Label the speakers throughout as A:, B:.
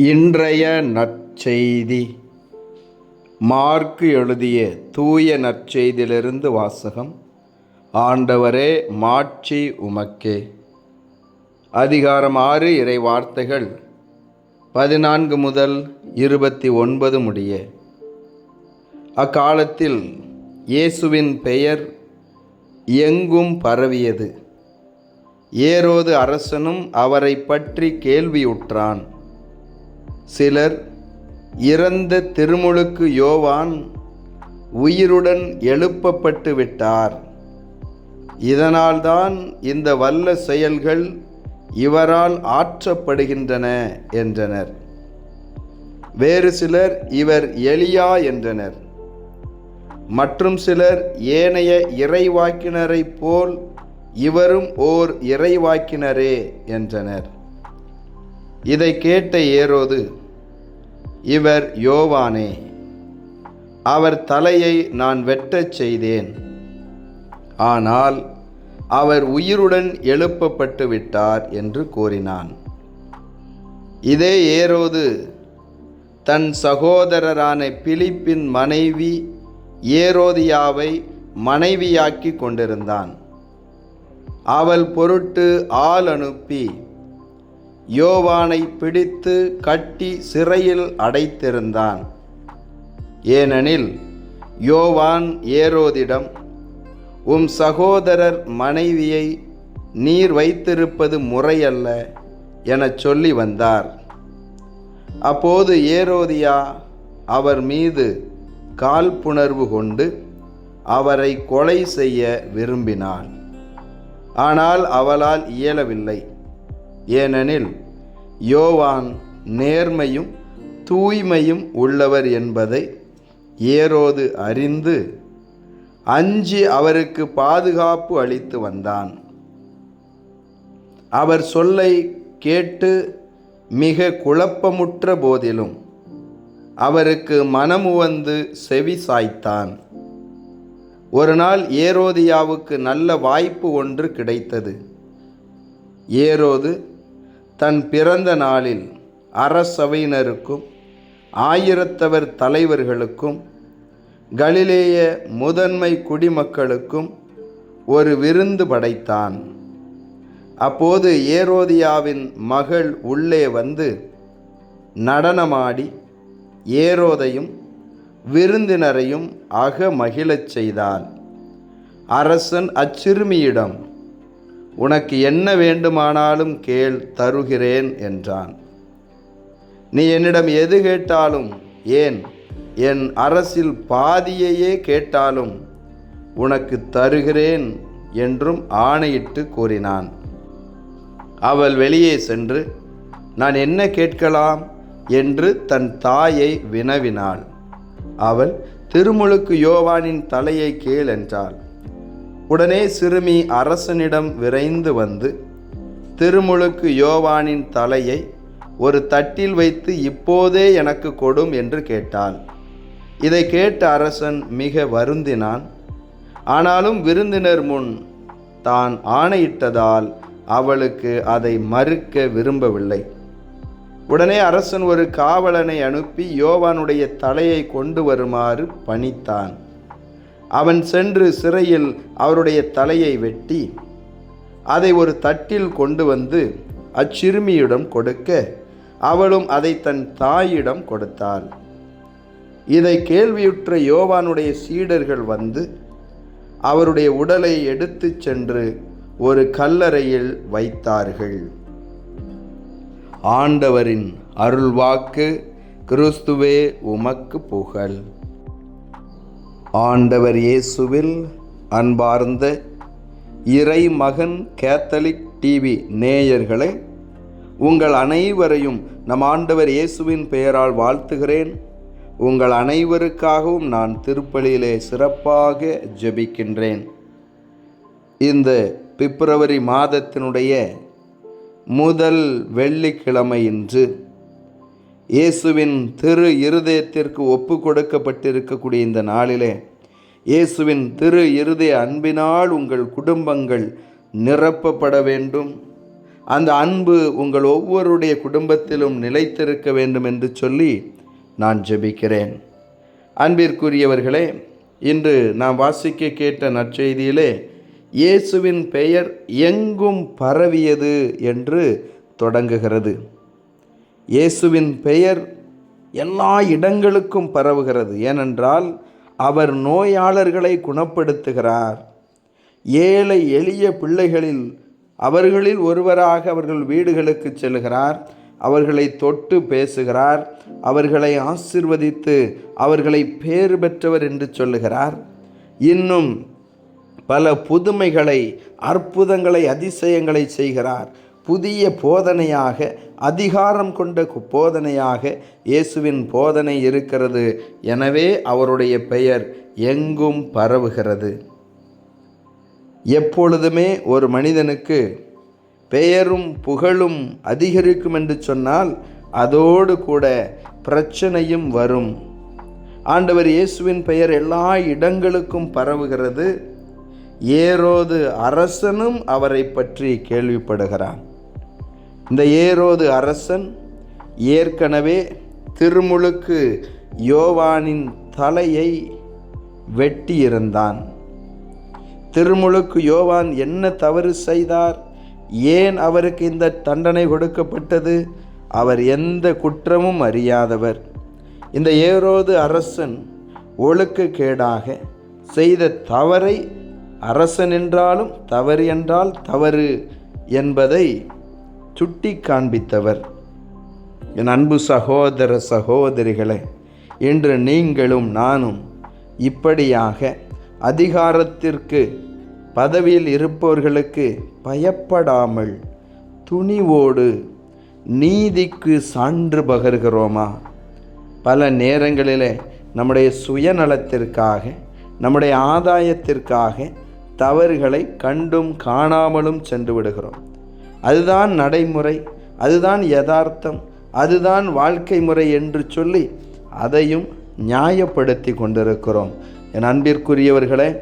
A: இன்றைய நற்செய்தி. மார்க்கு எழுதிய தூய நற்செய்தியிலிருந்து வாசகம் ஆண்டவரே மாட்சி உமக்கே. அதிகாரம் ஆறு இறை வார்த்தைகள் பதினான்கு முதல் இருபத்தி ஒன்பது முடிய. அக்காலத்தில் இயேசுவின் பெயர் எங்கும் பரவியது. ஏரோது அரசனும் அவரை பற்றி கேள்வியுற்றான். சிலர் இறந்த திருமுழுக்கு யோவான் உயிருடன் எழுப்பப்பட்டு விட்டார். இதனால்தான் இந்த வல்ல செயல்கள் இவரால் ஆற்றப்படுகின்றன என்றனர். வேறு சிலர் இவர் எளியா என்றனர். மற்றும் சிலர் ஏனைய இறைவாக்கினரைப் போல் இவரும் ஓர் இறைவாக்கினரே என்றனர். இதை கேட்ட ஏரோது இவர் யோவானே. அவர் தலையை நான் வெட்டச் செய்தேன். ஆனால் அவர் உயிருடன் எழுப்பப்பட்டு விட்டார் என்று கூறினான். இதே ஏரோது தன் சகோதரரான பிலிப்பின் மனைவி ஏரோதியாவை மனைவியாக்கி கொண்டிருந்தான். அவள் பொருட்டு ஆள் அனுப்பி யோவானை பிடித்து கட்டி சிறையில் அடைத்திருந்தான். ஏனெனில் யோவான் ஏரோதிடம் உம் சகோதரர் மனைவியை நீர் வைத்திருப்பது முறையல்ல எனச் சொல்லி வந்தார். அப்போது ஏரோதியா அவர் மீது காழ்ப்புணர்வு கொண்டு அவரை கொலை செய்ய விரும்பினாள் ஆனால் அவளால் இயலவில்லை. ஏனெனில் யோவான் நேர்மையும் தூய்மையும் உள்ளவர் என்பதை ஏரோது அறிந்து அஞ்சி அவருக்கு பாதுகாப்பு அளித்து வந்தான். அவர் சொல்லை கேட்டு மிக குழப்பமுற்ற போதிலும் அவருக்கு மனமுவந்து செவி சாய்த்தான். ஒரு நாள் ஏரோதியாவுக்கு நல்ல வாய்ப்பு ஒன்று கிடைத்தது. ஏரோது தன் பிறந்த நாளில் அரசவையினருக்கும் ஆயிரத்தவர் தலைவர்களுக்கும் கலிலேய முதன்மை குடிமக்களுக்கும் ஒரு விருந்து படைத்தான். அப்போது ஏரோதியாவின் மகள் உள்ளே வந்து நடனமாடி ஏரோதையும் விருந்தினரையும் அக மகிழச் செய்தாள். அரசன் அச்சிறுமியிடம் உனக்கு என்ன வேண்டுமானாலும் கேள் தருகிறேன் என்றான். நீ என்னிடம் எது கேட்டாலும் ஏன் என் அரசில் பாதியையே கேட்டாலும் உனக்கு தருகிறேன் என்றும் ஆணையிட்டு கூறினான். அவள் வெளியே சென்று நான் என்ன கேட்கலாம் என்று தன் தாயை வினவினாள். அவள் திருமுழுக்கு யோவானின் தலையை கேள் என்றாள். உடனே சிறுமி அரசனிடம் விரைந்து வந்து திருமுழுக்கு யோவானின் தலையை ஒரு தட்டில் வைத்து இப்போதே எனக்கு கொடும் என்று கேட்டாள் இதை கேட்ட அரசன் மிக வருந்தினான். ஆனாலும் விருந்தினர் முன் தான் ஆணையிட்டதால் அவளுக்கு அதை மறுக்க விரும்பவில்லை. உடனே அரசன் ஒரு காவலனை அனுப்பி யோவானுடைய தலையை கொண்டு வருமாறு பணித்தான். அவன் சென்று சிறையில் அவருடைய தலையை வெட்டி அதை ஒரு தட்டில் கொண்டு வந்து அச்சிறுமியிடம் கொடுக்க அவளும் அதை தன் தாயிடம் கொடுத்தாள். இதை கேள்வியுற்ற யோவானுடைய சீடர்கள் வந்து அவருடைய உடலை எடுத்துச் சென்று ஒரு கல்லறையில் வைத்தார்கள். ஆண்டவரின் அருள்வாக்கு கிறிஸ்துவே உமக்கு புகழ். ஆண்டவர் இயேசுவில் அன்பார்ந்த இறை மகன் கேத்தலிக் டிவி நேயர்களை உங்கள் அனைவரையும் நம் ஆண்டவர் இயேசுவின் பெயரால் வாழ்த்துகிறேன். உங்கள் அனைவருக்காகவும் நான் திருப்பலியிலே சிறப்பாக ஜெபிக்கின்றேன். இந்த பிப்ரவரி மாதத்தினுடைய முதல் வெள்ளிக்கிழமை இன்று இயேசுவின் திரு இருதயத்திற்கு ஒப்பு கொடுக்கப்பட்டிருக்கக்கூடிய இந்த நாளிலே இயேசுவின் திரு இருதய அன்பினால் உங்கள் குடும்பங்கள் நிரப்பப்பட வேண்டும். அந்த அன்பு உங்கள் ஒவ்வொருடைய குடும்பத்திலும் நிலைத்திருக்க வேண்டும் என்று சொல்லி நான் ஜெபிக்கிறேன். அன்பிற்குரியவர்களே இன்று நாம் வாசிக்க கேட்ட நற்செய்தியிலே இயேசுவின் பெயர் எங்கும் பரவியது என்று தொடங்குகிறது. இயேசுவின் பெயர் எல்லா இடங்களுக்கும் பரவுகிறது. ஏனென்றால் அவர் நோயாளர்களை குணப்படுத்துகிறார். ஏழை எளிய பிள்ளைகளில் அவர்களில் ஒருவராக அவர்கள் வீடுகளுக்கு செல்கிறார். அவர்களை தொட்டு பேசுகிறார். அவர்களை ஆசிர்வதித்து அவர்களை பேறு பெற்றவர் என்று சொல்லுகிறார். இன்னும் பல புதுமைகளை அற்புதங்களை அதிசயங்களை செய்கிறார். புதிய போதனையாக அதிகாரம் கொண்ட போதனையாக இயேசுவின் போதனை இருக்கிறது. எனவே அவருடைய பெயர் எங்கும் பரவுகிறது. எப்பொழுதுமே ஒரு மனிதனுக்கு பெயரும் புகழும் அதிகரிக்கும் என்று சொன்னால் அதோடு கூட பிரச்சனையும் வரும். ஆண்டவர் இயேசுவின் பெயர் எல்லா இடங்களுக்கும் பரவுகிறது. ஏரோது அரசனும் அவரை பற்றி கேள்விப்படுகிறான். இந்த ஏரோது அரசன் ஏற்கனவே திருமுழுக்கு யோவானின் தலையை வெட்டியிருந்தான். திருமுழுக்கு யோவான் என்ன தவறு செய்தார்? ஏன் அவருக்கு இந்த தண்டனை கொடுக்கப்பட்டது? அவர் எந்த குற்றமும் அறியாதவர். இந்த ஏரோது அரசன் ஒழுக்கக்கேடாக செய்த தவறை அரசன் என்றாலும் தவறு என்றால் தவறு என்பதை சுட்டி காண்பித்தவர். என் அன்பு சகோதர சகோதரிகளை இன்று நீங்களும் நானும் இப்படியாக அதிகாரத்திற்கு பதவியில் இருப்பவர்களுக்கு பயப்படாமல் துணிவோடு நீதிக்கு சான்று பகர்கிறோமா? பல நேரங்களிலே நம்முடைய சுயநலத்திற்காக நம்முடைய ஆதாயத்திற்காக தவறுகளை கண்டும் காணாமலும் சென்று விடுகிறோம். அதுதான் நடைமுறை அதுதான் யதார்த்தம் அதுதான் வாழ்க்கை முறை என்று சொல்லி அதையும் நியாயப்படுத்தி கொண்டிருக்கிறோம். என் அன்பிற்குரியவர்களே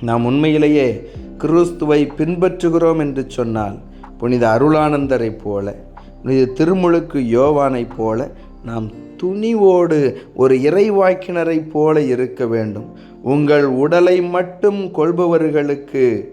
A: நாம் உண்மையிலேயே கிறிஸ்துவை பின்பற்றுகிறோம் என்று சொன்னால் புனித அருளானந்தரைப் போல புனித திருமுழுக்கு யோவானைப் போல நாம் துணிவோடு ஒரு இறைவாக்கினரைப் போல இருக்க வேண்டும். உங்கள் உடலை மட்டும் கொள்பவர்களுக்கு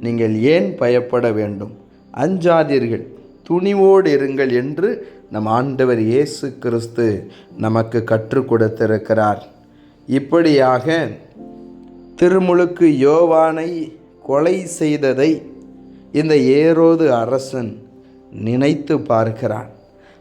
A: நீங்கள் ஏன் பயப்பட வேண்டும்? அஞ்சாதீர்கள். துணிவோடு இருங்கள் என்று நம் ஆண்டவர் இயேசு கிறிஸ்து நமக்கு கற்றுக் கொடுத்திருக்கிறார். இப்படியாக திருமுழுக்கு யோவானை கொலை செய்ததை இந்த ஏரோது அரசன் நினைத்து பார்க்கிறான்.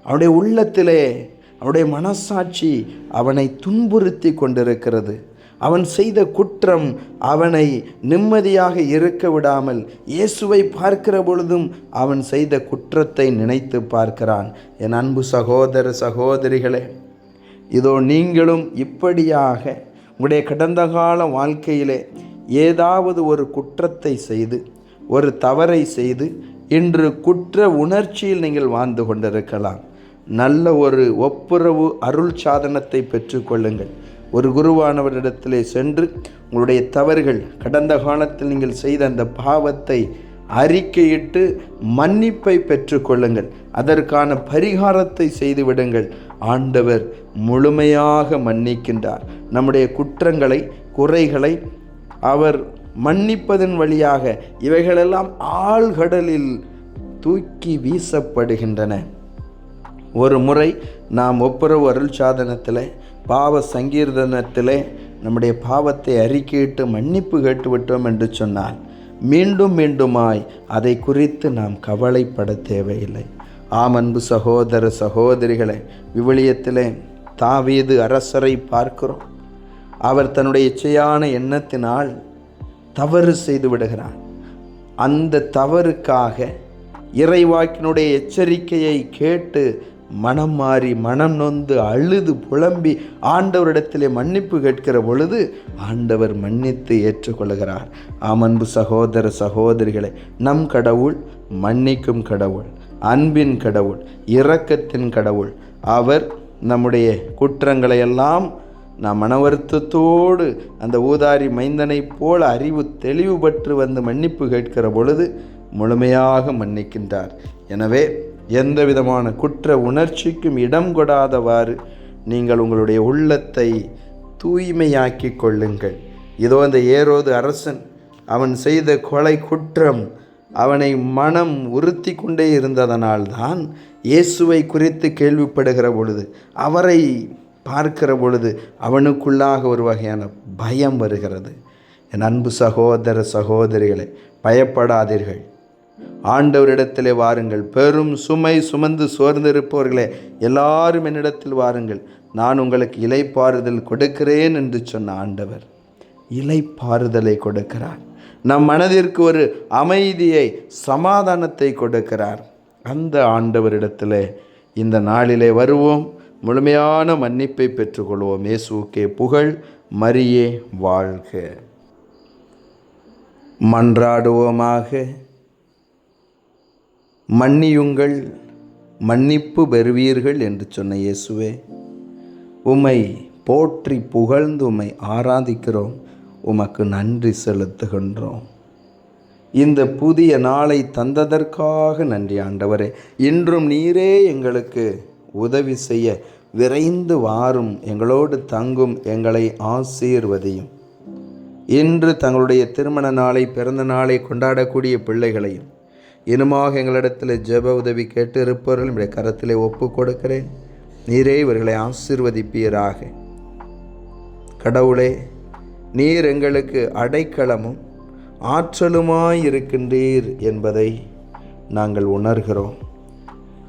A: அவனுடைய உள்ளத்திலே அவனுடைய மனசாட்சி அவனை துன்புறுத்தி கொண்டிருக்கிறது. அவன் செய்த குற்றம் அவனை நிம்மதியாக இருக்க விடாமல் இயேசுவை பார்க்கிற பொழுதும் அவன் செய்த குற்றத்தை நினைத்து பார்க்கிறான். என் அன்பு சகோதர சகோதரிகளே இதோ நீங்களும் இப்படியாக உங்களுடைய கடந்த கால வாழ்க்கையிலே ஏதாவது ஒரு குற்றத்தை செய்து ஒரு தவறை செய்து இன்று குற்ற உணர்ச்சியில் நீங்கள் வாழ்ந்து கொண்டிருக்கலாம். நல்ல ஒரு ஒப்புரவு அருள் சாதனத்தை பெற்றுக்கொள்ளுங்கள் ஒரு குருவானவரிடத்திலே சென்று உங்களுடைய தவறுகள் கடந்த காலத்தில் நீங்கள் செய்த அந்த பாவத்தை அறிக்கையிட்டு மன்னிப்பை பெற்றுக்கொள்ளுங்கள். அதற்கான பரிகாரத்தை செய்துவிடுங்கள். ஆண்டவர் முழுமையாக மன்னிக்கின்றார். நம்முடைய குற்றங்களை குறைகளை அவர் மன்னிப்பதன் வழியாக இவைகளெல்லாம் ஆழ்கடலில் தூக்கி வீசப்படுகின்றன. ஒரு முறை நாம் ஒப்புரவு அருள் சாதனத்தில் பாவ சங்கீர்தனத்திலே நம்முடைய பாவத்தை அறிக்கையிட்டு மன்னிப்பு கேட்டுவிட்டோம் என்று சொன்னால் மீண்டும் மீண்டுமாய் அதை குறித்து நாம் கவலைப்பட தேவையில்லை. ஆம் அன்பு சகோதர சகோதரிகளை விவிலியத்திலே தாவீது அரசரை பார்க்கிறோம். அவர் தன்னுடைய இச்சையான எண்ணத்தினால் தவறு செய்து விடுகிறார். அந்த தவறுக்காக இறைவாக்கினுடைய எச்சரிக்கையை கேட்டு மனம் மாறி மனம் நொந்து அழுது புலம்பி ஆண்டவரிடத்திலே மன்னிப்பு கேட்கிற பொழுது ஆண்டவர் மன்னித்து ஏற்றுக்கொள்கிறார். ஆமன்பு சகோதர சகோதரிகளை நம் கடவுள் மன்னிக்கும் கடவுள் அன்பின் கடவுள் இரக்கத்தின் கடவுள். அவர் நம்முடைய குற்றங்களை எல்லாம் நாம் மனவருத்தத்தோடு அந்த ஊதாரி மைந்தனைப் போல அறிவு தெளிவு பெற்று வந்து மன்னிப்பு கேட்கிற பொழுது முழுமையாக மன்னிக்கின்றார். எனவே எந்த விதமான குற்ற உணர்ச்சிக்கும் இடம் கொடாதவாறு நீங்கள் உங்களுடைய உள்ளத்தை தூய்மையாக்கி கொள்ளுங்கள். இதோ அந்த ஏரோது அரசன் அவன் செய்த கொலை குற்றம் அவனை மனம் உறுத்தி கொண்டே இருந்ததனால்தான் இயேசுவை குறித்து கேள்விப்படுகிற பொழுது அவரை பார்க்கிற பொழுது அவனுக்குள்ளாக ஒரு வகையான பயம் வருகிறது. என் அன்பு சகோதர சகோதரிகளை பயப்படாதீர்கள். ஆண்டவரிடத்திலே வாருங்கள். பெரும் சுமை சுமந்து சோர்ந்திருப்பவர்களே எல்லாரும் என்னிடத்தில் வாருங்கள். நான் உங்களுக்கு இலைப்பாறுதல் கொடுக்கிறேன் என்று சொன்ன ஆண்டவர் இலைப்பாறுதலை கொடுக்கிறார். நம் மனதிற்கு ஒரு அமைதியை சமாதானத்தை கொடுக்கிறார். அந்த ஆண்டவரிடத்தில் இந்த நாளிலே வருவோம். முழுமையான மன்னிப்பை பெற்றுக்கொள்வோம். இயேசுக்கே புகழ் மரியே வாழ்க. மன்றாடுவோமாக. மன்னியுங்கள் மன்னிப்பு பெறுவீர்கள் என்று சொன்ன இயேசுவே. உம்மை போற்றி புகழ்ந்து உம்மை ஆராதிக்கிறோம். உமக்கு நன்றி செலுத்துகின்றோம். இந்த புதிய நாளை தந்ததற்காக நன்றி ஆண்டவரே. இன்றும் நீரே எங்களுக்கு உதவி செய்ய விரைந்து வாரும். எங்களோடு தங்கும் எங்களை ஆசீர்வதியும். இன்று தங்களுடைய திருமண நாளை பிறந்த நாளை கொண்டாடக்கூடிய பிள்ளைகளையும் இனமாக எங்களிடத்தில் ஜெப உதவி கேட்டு இருப்பவர்கள் என்னுடைய கரத்திலே ஒப்பு கொடுக்கிறேன் நீரே இவர்களை ஆசிர்வதிப்பீராக. கடவுளே நீர் எங்களுக்கு அடைக்கலமும் ஆற்றலுமாய் இருக்கின்றீர் என்பதை நாங்கள் உணர்கிறோம்.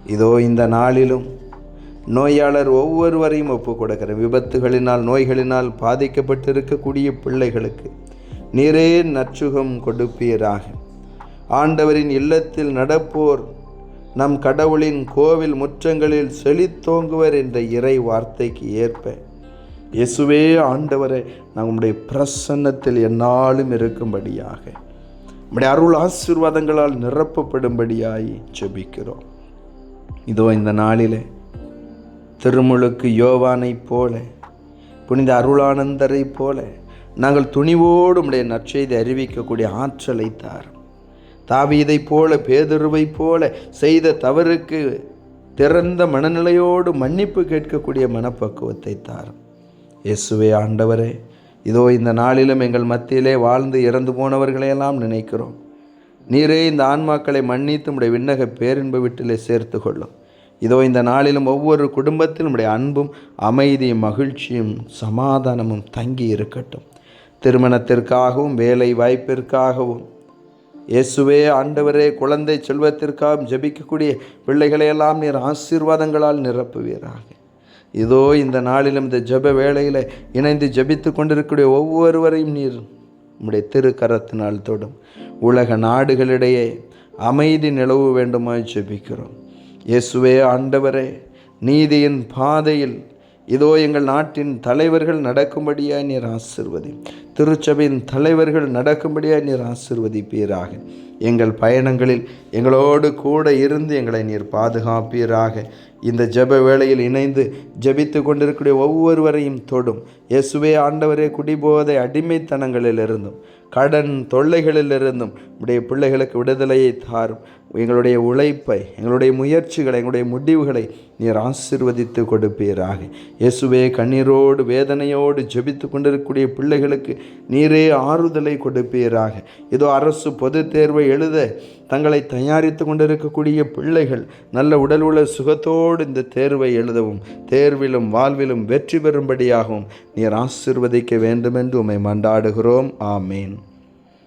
A: இதோ இந்த நாளிலும் நோயாளர் ஒவ்வொருவரையும் ஒப்பு கொடுக்கிற விபத்துகளினால் நோய்களினால் பாதிக்கப்பட்டிருக்கக்கூடிய பிள்ளைகளுக்கு நீரே நற்சுகம் கொடுப்பீராக. ஆண்டவரின் இல்லத்தில் நடப்போர். நம் கடவுளின் கோவில் முற்றங்களில் செழித்தோங்குவர் என்ற இறை வார்த்தைக்கு ஏற்ப. இயேசுவே ஆண்டவரை நம்முடைய பிரசன்னத்தில் என்னாலும் இருக்கும்படியாக. நம்முடைய அருள் ஆசீர்வாதங்களால் நிரப்பப்படும்படியாய் ஜெபிக்கிறோம். இதோ இந்த நாளிலே திருமுழுக்கு யோவானைப் போல புனித அருளானந்தரைப் போல நாங்கள் துணிவோடு உடைய நற்செய்தி அறிவிக்கக்கூடிய ஆற்றலை தாரும். தாவீதைப் போல பேதுருவைப் போல செய்த தவறுக்கு திறந்த மனநிலையோடு மன்னிப்பு கேட்கக்கூடிய மனப்பக்குவத்தை தாரும். இயேசுவே ஆண்டவரே இதோ இந்த நாளிலும் எங்கள் மத்தியிலே வாழ்ந்து இறந்து போனவர்களையெல்லாம் நினைக்கிறோம். நீரே இந்த ஆன்மாக்களை மன்னித்து உடைய விண்ணக பேரின்ப வீட்டிலே சேர்த்து கொள்ளும். இதோ இந்த நாளிலும் ஒவ்வொரு குடும்பத்திலும் உடைய அன்பும் அமைதியும் மகிழ்ச்சியும் சமாதானமும் தங்கி இருக்கட்டும். திருமணத்திற்காகவும் வேலை வாய்ப்பிற்காகவும் இயேசுவே ஆண்டவரே குழந்தை செல்வத்திற்காக ஜெபிக்கக்கூடிய பிள்ளைகளையெல்லாம் நீர் ஆசீர்வாதங்களால் நிரப்புவீராக. இதோ இந்த நாளிலும் இந்த ஜெப வேளையில் இணைந்து ஜெபித்து கொண்டிருக்கக்கூடிய ஒவ்வொருவரையும் நீர் உம்முடைய திருக்கரத்தினால் தொடும். உலக நாடுகளிடையே அமைதி நிலவு வேண்டுமாய் ஜெபிக்கிறோம். இயேசுவே ஆண்டவரே நீதியின் பாதையில் இதோ எங்கள் நாட்டின் தலைவர்கள் நடக்கும்படியாய் நீர் ஆசிர்வதி. திருச்சபையின் தலைவர்கள் நடக்கும்படியாய் நீர் ஆசிர்வதிப்பீராக எங்கள் பயணங்களில் எங்களோடு கூட இருந்து எங்களை நீர் பாதுகாப்பீராக. இந்த ஜெப வேளையில் இணைந்து ஜபித்து கொண்டிருக்கக்கூடிய ஒவ்வொருவரையும் தொடும். இயேசுவே ஆண்டவரே குடிபோதை அடிமைத்தனங்களிலிருந்தும் கடன் தொல்லைகளிலிருந்தும் உடைய பிள்ளைகளுக்கு விடுதலையை தாரும். எங்களுடைய உழைப்பை எங்களுடைய முயற்சிகளை எங்களுடைய முடிவுகளை நீர் ஆசிர்வதித்து கொடுப்பீராக. இயேசுவே கண்ணீரோடு வேதனையோடு ஜெபித்து கொண்டிருக்கக்கூடிய பிள்ளைகளுக்கு நீரே ஆறுதலை கொடுப்பீராக. இதோ அரசு பொது தேர்வை எழுத தங்களை தயாரித்து கொண்டிருக்கக்கூடிய பிள்ளைகள் நல்ல உடல் உள்ள சுகத்தோடு இந்த தேர்வை எழுதவும் தேர்விலும் வாழ்விலும் வெற்றி பெறும்படியாகவும் நீர் ஆசிர்வதிக்க வேண்டுமென்று உம்மை மண்டாடுகிறோம் ஆமேன்.